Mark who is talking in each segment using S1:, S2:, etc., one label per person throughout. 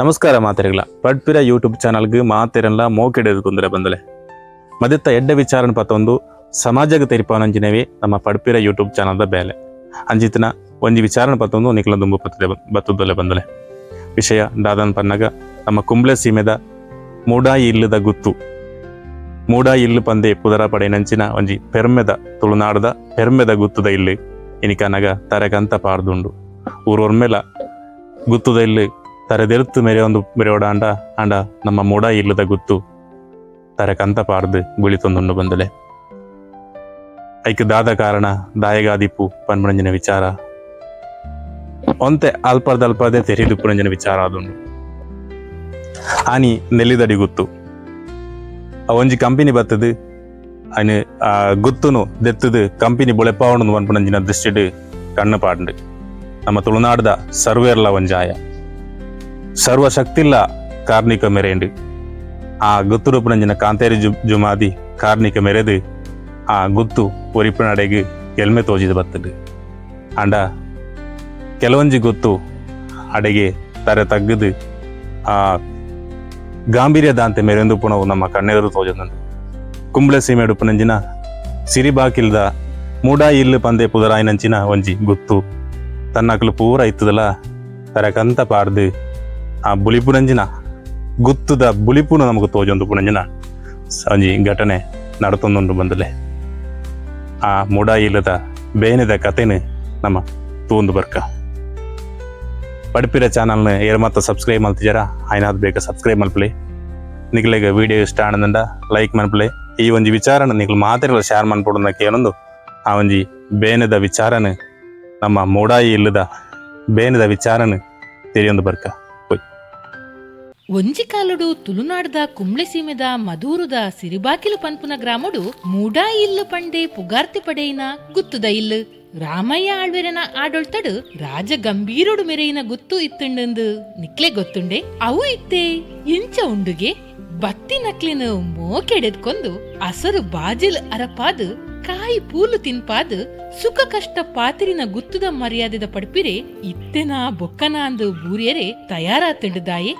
S1: ನಮಸ್ಕಾರ ಮಾತೆರೆಗಳ. ಪಡ್ಪಿರ ಯೂಟ್ಯೂಬ್ ಚಾನಲ್ಗೆ ಮಾತೆರೆಲ್ಲ ಮೋಕೆಡೆದು ತೊಂದರೆ ಬಂದಲೆ. ಮದೆತ್ತ ಎಡ್ಡ ವಿಚಾರನ ಪತ್ತೊಂದು ಸಮಾಜಕ್ಕೆ ತೆರಿಪಾನಂಜಿನವೇ ನಮ್ಮ ಪಡ್ಪಿರ ಯೂಟ್ಯೂಬ್ ಚಾನಲ್ದ ಬೇಲೆ ಅಂಜಿತನ ಒಂಜಿ ವಿಚಾರನ ಪತ್ತೊಂದು ನಿಖಲ ದುಂಬು ಪತ್ತದೆ ಬತ್ತದಲೆ ಬಂದಲೆ. ವಿಷಯ ದಾದನ್ ಪನ್ನಗ, ನಮ್ಮ ಕುಂಬ್ಳೆ ಸೀಮೆದ ಮೂಡಾಯಿ ಇಲ್ಲದ ಗುತ್ತು. ಮೂಡಾಯಿ ಇಲ್ಲು ಪಂದೆ ಪುದರ ಪಡೆ ನಂಚಿನ ಒಂಜಿ ಪೆರ್ಮೆದ ತುಳುನಾಡದ ಪೆರ್ಮೆದ ಗುತ್ತದ ಇಲ್ಲಿ ಇನಿಕನಗ ತರೆಗಂತ ಪಾರ್ದುಂಡು ಊರೊರ್ಮೆಲ ಗುತ್ತುದ ಇಲ್ಲಿ ತರದೆರುತ್ತು ಮೇರೆ ಒಂದು ಮೇರೆ ಅಂಡ ಅಂಡ ನಮ್ಮ ಮೂಡ ಇಲ್ಲದ ಗುತ್ತು. ತರಕಂತ ಪಾರ್ದು ಗುಳಿತೊಂದುಂಡು ಬಂದಲೆ. ಐಕ್ ದಾದ ಕಾರಣ ದಾಯಗಾದಿಪ್ಪು ಪನ್ಮಣಂಜಿನ ವಿಚಾರ. ಒಂತೆ ಅಲ್ಪದಲ್ಪದೆ ಪುರಂಜನ ವಿಚಾರ ಅದುಂಡು ಆನಿ ನೆಲ್ಲಿದಡಿ ಗುತ್ತು. ಒಂಜಿ ಕಂಪನಿ ಬತ್ತದು ಅನ್ ಆ, ಗುತ್ತುನು ದೆತ್ತದು ಕಂಪನಿ ಬೊಳೆಪಾವಣನು ಪನ್ಪಣಂಜಿನ ದೃಷ್ಟಿಡ್ ಕಣ್ಣು ಪಾಂಡು ನಮ್ಮ ತುಳುನಾಡದ ಸರ್ವೇರ್ಲ ಒಂಜಾಯ. ಸರ್ವಶಕ್ತಿಲ್ಲ ಕಾರ್ಣಿಕ ಮೆರೆಯಂಡಿ ಆ ಗುತ್ತುರುಪುನಂಜಿನ ಕಾಂತೇರಿ ಜು, ಜುಮಾದಿ ಕಾರ್ಣಿಕ ಮೆರೆದು ಆ ಗುತ್ತು ಒರಿಪಿನಡೆಗೆ ಎಲ್ಮೆ ತೋಜಿದ ಬತ್ತದು ಅಂಡ ಕೆಲವೊಂಜಿ ಗುತ್ತು ಅಡೆಗೆ ತರೆ ತಗ್ಗದು ಆ ಗಾಂಭೀರ್ಯದಾಂತೆ ಮೆರೆಂದು ಪುಣವು ನಮ್ಮ ಕಣ್ಣೆದುರು ತೋಜದಂಡು ಕುಂಬ್ಳೆ ಸೀಮೆ ಸಿರಿ ಸಿರಿಬಾಕಿಲ್ದ ಮೂಡಾ ಇಲ್ಲು ಪಂದೆ ಪುದರಾಯಿನಂಚಿನ ಒಂಜಿ ಗುತ್ತು. ತನ್ನಕ್ಲು ಪೂರ ಇತ್ತದಲ್ಲ ತರಕಂತ ಪಾರ್ದು ಆ ಬುಲಿಪುನಂಜಿನ ಗುತ್ತುದ ಬುಲಿಪುನ ನಮಗೆ ತೋಜೊಂದು ಪುನಂಜಿನ ಸಂಜಿ ಘಟನೆ ನಡತೊಂದುಂಡು ಬಂದಲೆ. ಆ ಮುಡ ಇಲ್ಲದ ಬೇನೆದ ಕತೆನು ನಮ್ಮ ತೂಂದು ಬರ್ಕ. ಪಡಿಪಿರ ಚಾನಲ್ನ ಏರ್ ಮತ್ತ ಸಬ್ಸ್ಕ್ರೈಬ್ ಮಲ್ತಿಜಾರ ಆಯ್ನಾದ್ ಬೇಗ ಸಬ್ಸ್ಕ್ರೈಬ್ ಮಲ್ಪಲಿ ನಿಗ್ಲೆಗ ವಿಡಿಯೋ ಇಷ್ಟ ಆನಂದ ಲೈಕ್ ಮಲ್ಪಲಿ ಈ ಒಂಜಿ ವಿಚಾರನ ನಿಗ್ಲು ಮಾತ್ರ ಶೇರ್ ಮನ್ಪೊಡು ಏನೊಂದು ಆ ಒಂಜಿ ಬೇನೆದ ವಿಚಾರನ ನಮ್ಮ ಮೂಡಾಯಿ ಇಲ್ಲದ ಬೇನೆದ ವಿಚಾರನ ತಿಳಿಯೊಂದು ಬರ್ಕ.
S2: ಒಂಜಿ ಕಾಲುಡು ತುಳುನಾಡದ ಕುಂಬ್ಳೆ ಸೀಮೆದ ಮಧೂರುದ ಸಿರಿಬಾಕಿಲು ಪನ್ಪುನ ಗ್ರಾಮಡು ಮೂಡಾ ಇಲ್ಲು ಪಂಡೆ ಪುಗಾರ್ತಿ ಪಡೆಯಿನ ಗುತ್ತುದ ಇಲ್ಲು. ರಾಮಯ್ಯ ಆಳ್ವೆರನ ಆಡೊಳ್ತಡು ರಾಜ ಗಂಭೀರುಡು ಮೆರೆಯಿನ ಗುತ್ತು ಇತ್ತುಂಡಂದು ನಿಕ್ಲೆ ಗೊತ್ತುಂಡೆ? ಅವು ಇತ್ತೆ ಇಂಚ ಉಂಡುಗೆ ಬತ್ತಿ ನಕ್ಲಿನ ಮೋಕೆಡೆದ್ಕೊಂದು ಅಸರು ಬಾಜಿಲ್ ಅರಪಾದು ಕಾಯಿ ಪೂಲು ತಿನ್ಪಾದು ಸುಖ ಕಷ್ಟ ಪಾತಿರಿನ ಗುತ್ತುದ ಮರ್ಯಾದೆದ ಪಡ್ಪಿರೆ ಇತ್ತೆನ ಬೊಕ್ಕನ ಅಂದು ಬೂರಿಯರೆ ತಯಾರಾತುಂಡು ದಾಯೆ?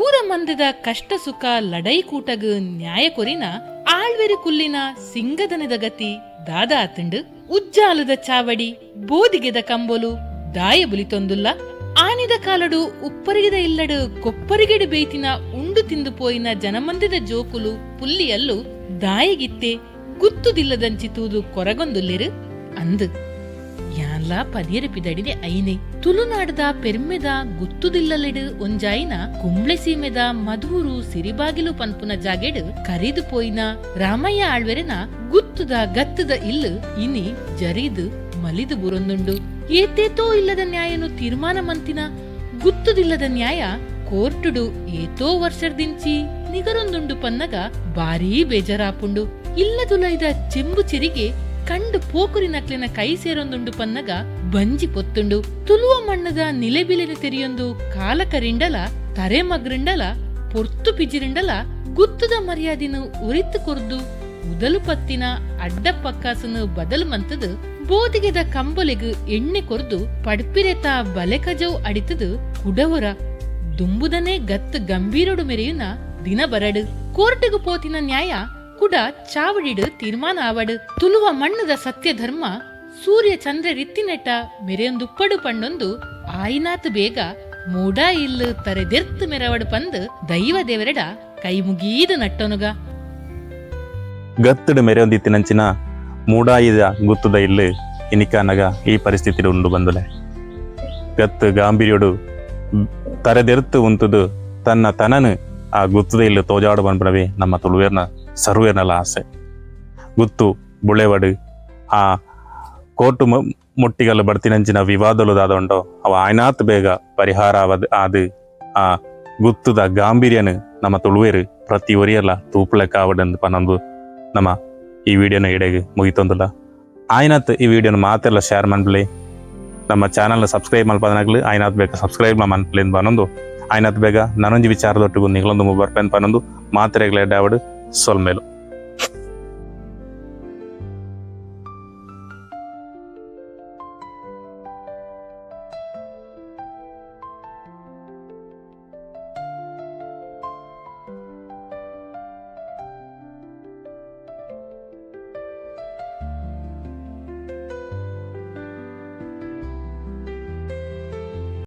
S2: ಊರ ಮಂದದ ಕಷ್ಟ ಸುಖ ಲಡೈ ಕೂಟಗ ನ್ಯಾಯ ಕೊರಿನ ಆಳ್ವೆರಿ ಕುಲ್ಲಿನ ಸಿಂಗದನದ ಗತಿ ದಾದ ಆತಂಡು ಉಜ್ಜಾಲದ ಚಾವಡಿ ಬೋದಿಗೆದ ಕಂಬೊಲು ದಾಯ ಬುಲಿತೊಂದುಲ್ಲ ಆನಿದ ಕಾಲಡು ಉಪ್ಪರಿಗಿದ ಇಲ್ಲಡು ಕೊಪ್ಪರಿಗೆಡು ಬೇತಿನ ಉಂಡು ತಿಂದು ಪೋಯಿನ ಜನಮಂದಿದ ಜೋಕುಲು ಪುಲ್ಲಿಯಲ್ಲು ದಾಯಗಿತ್ತೆ ಗುತ್ತುದಿಲ್ಲದಂಚಿತೂದು ಕೊರಗೊಂದುಲ್ಲೆರು ಅಂದು. ಯಾನ್ಲ ಪದಿಯರಪಿದಡಿದೆ ಐನೆ. ತುಳುನಾಡದ ಪೆರ್ಮೆದ ಗುತ್ತುದಿಲ್ಲಲಿಡ್ ಒಂಜಾಯಿನ ಕುಂಬ್ಳೆ ಸೀಮೆದ ಮಧೂರು ಸಿರಿಬಾಗಿಲು ಪನ್ಪುನ ಜಾಗೆಡ್ ಕರಿದು ಪೋಯಿನ ರಾಮಯ್ಯ ಆಳ್ವೆರೆನ ಗುತ್ತುದ ಗತ್ತದ ಇಲ್ಲು ಇನಿ ಜರಿದು ಮಲಿದು ಬುರೊಂದುಂಡು. ಏತೇತೋ ಇಲ್ಲದ ನ್ಯಾಯನು ತೀರ್ಮಾನ ಮಂತಿನ ಗುತ್ತುದಿಲ್ಲದ ನ್ಯಾಯ ಕೋರ್ಟುಡು ಏತೋ ವರ್ಷರ್ದಿಂಚಿ ನಿಗರೊಂದುಂಡು ಪನ್ನಗ ಬಾರೀ ಬೇಜಾರಾಪುಂಡು. ಇಲ್ಲದುಲೈದ ಚೆಂಬು ಚಿರಿಗೆ ನಕ್ಲಿನ ಕೈ ಸೇರೊಂದುಂಡು ಪನ್ನಗ ಬಂಜಿ ಪೊತ್ತುಂಡು. ತುಲುವ ಮಣ್ಣದ ನಿಲೆಬಿಲೆನೆ ತೆರಿಯೊಂದು ಕಾಲಕರಿಂಡಲ ತರೆ ಮಗ್ರಿಂಡಲ ಪೊರ್ತು ಪಿಜಿರಿಂಡಲ, ಗುತ್ತದ ಮರ್ಯಾದಿನ ಉರಿತು ಕೊರ್ದು ಉದಲು ಪತ್ತಿನ ಅಡ್ಡ ಪಕ್ಕಾಸನು ಬದಲು ಮಂತದು ಬೋದಿಗೆದ ಕಂಬಲೆಗು ಎಣ್ಣೆ ಕೊರ್ದು ಪಡ್ಪಿರೆತ ಬಲೆಕಜವು ಅಡಿತದು ಕುಡವರ ದುಂಬುದನೆ ಗತ್ ಗಂಭೀರಡು ಮೆರೆಯುನ ದಿನ ಬರಡು ಕೋರ್ಟಿಗು ಪೋತಿನ ನ್ಯಾಯ ಕುಡ ಚಾವಡಿಡು ತೀರ್ಮಾನ ತುಲುವ ಮಣ್ಣದ ಸತ್ಯ ಧರ್ಮ ಸೂರ್ಯ ಚಂದ್ರ ರಿತ್ತಿನೆಟ ಮೆರೆಯೊಂದು ಪಡು ಪಣ್ಣೊಂದು ಆಯಿನಾತು ಬೇಗ ಮೂಡ ಇಲ್ಲು ತರೆದೆರ್ತ್ ಮೆರವಡು ಪಂದು ದೈವ ದೇವರಡ ಕೈ ಮುಗೀದು ನಟ್ಟೊನುಗ
S1: ಗತ್ತಡು ಮೆರೆಯೊಂದಿತ್ತಿನಂಚಿನ ಮೂಡಾಯಿದ ಗುತ್ತುದ ಇಲ್ಲು ಇನಿಕಾನಗ ಈ ಪರಿಸ್ಥಿತಿ ಉಂಡು ಬಂದಲೆ. ಗತ್ತು ಗಾಂಭೀರ್ಯೋಡು ತರೆದೆರ್ತು ಉಂತುದು ತನ್ನ ತನನು ಆ ಗುತ್ತದ ಇಲ್ಲ ತೋಜಾಡು ಬಂದ್ಬಿಡವೆ ನಮ್ಮ ತುಳುವೇರ್ನ ಸರ್ವೇರ್ನಲ್ಲ ಆಸೆ. ಗುತ್ತು, ಬುಳೆವಡು, ಆ ಕೋರ್ಟು ಮು- ಬರ್ತಿನಂಚಿನ ವಿವಾದಲು ದಾದೊಂಡೋ, ಅವ ಆಯ್ನಾತ್ ಬೇಗ ಪರಿಹಾರ ಆದು ಆ ಗುತ್ತುದ ಗಾಂಭೀರ್ಯನು ನಮ್ಮ ತುಳುವೇರು ಪ್ರತಿ ಒರಿಯಲ್ಲ ತೂಪುಲೆಕ್ಕ ಆವಡಂದು ಪನಂದು ನಮ್ಮ ಈ ವಿಡಿಯೋನ ಎಡೆಗೆ ಮುಗಿತೊಂದಲ್ಲ. ಆಯ್ನಾತ್ ಈ ವಿಡಿಯೋನ ಮಾತೆಲ್ಲ ಶೇರ್ ಮಾಡ್ಲಿ ನಮ್ಮ ಚಾನಲ್ನ ಸಬ್ಸ್ಕ್ರೈಬ್ ಮಲ್ಪದನಾಗ್ಲಿ ಆಯ್ನಾತ್ ಬೇಗ ಸಬ್ಸ್ಕ್ರೈಬ್ ಮನ್ಪ್ಲಿಂದ ಬನ್ನೊಂದು ಆಯ್ನಾತ್ ಬೇಗ ನನೊಂಜಿ ವಿಚಾರದೊಟ್ಟಿಗೂ ನಿಗಳೊಂದು ಬರ್ಪೆನ್ ಪನ್ನೊಂದು ಮಾತ್ರೆಗಳ ಎಡ್ಡಾವಡು Salmelo.